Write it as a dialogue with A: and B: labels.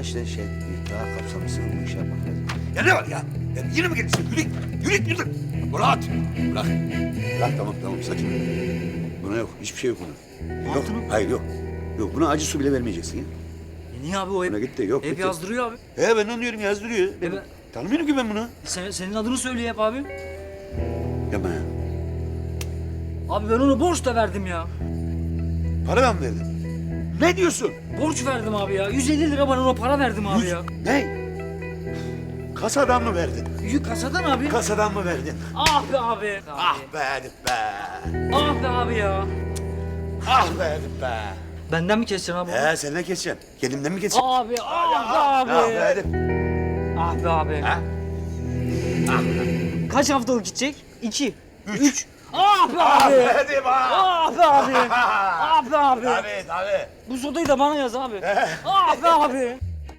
A: Ama işte şey daha kapsamlı bu iş yapmak lazım.
B: Ya ne var ya? ya yine mi gelirsin? Yürü, yürü, yürü. Murat, bırak. Bırak tamam, tamam sakin. Buna yok, hiçbir şey yok buna. Yok,
C: oğlum?
B: hayır yok. Yok, buna acı su bile vermeyeceksin ya.
C: E niye abi o
B: Buna
C: hep,
B: git de yok.
C: hep
B: de-
C: yazdırıyor abi.
B: He ben anlıyorum yazdırıyor.
C: E ben,
B: Tanımıyorum ki ben bunu.
C: sen, senin adını söylüyor hep abi.
B: Yapma ya.
C: Abi ben ona borç da verdim ya.
B: Para da mı verdin? Ne diyorsun?
C: Borç verdim abi ya. 150 lira bana ona para verdim abi ya.
B: Ne? Kasadan mı verdin?
C: Yük kasadan abi.
B: Kasadan mı verdin?
C: Ah be abi.
B: Ah be Edip be.
C: Ah be abi ya.
B: Ah be Edip be.
C: Benden mi keseceksin abi?
B: He sen ne keseceksin? Kendimden mi keseceksin?
C: Abi, ah be
B: Ah be
C: abi.
B: Edip.
C: Ah be abi.
B: Ha?
C: Kaç haftalık gidecek? İki. Üç. Ah be
B: Ah
C: abi.
B: be Edip ah.
C: Ah be abi. Ah be abi.
B: Tabii tabii.
C: Bu sodayı da bana yaz abi. Ah be abi.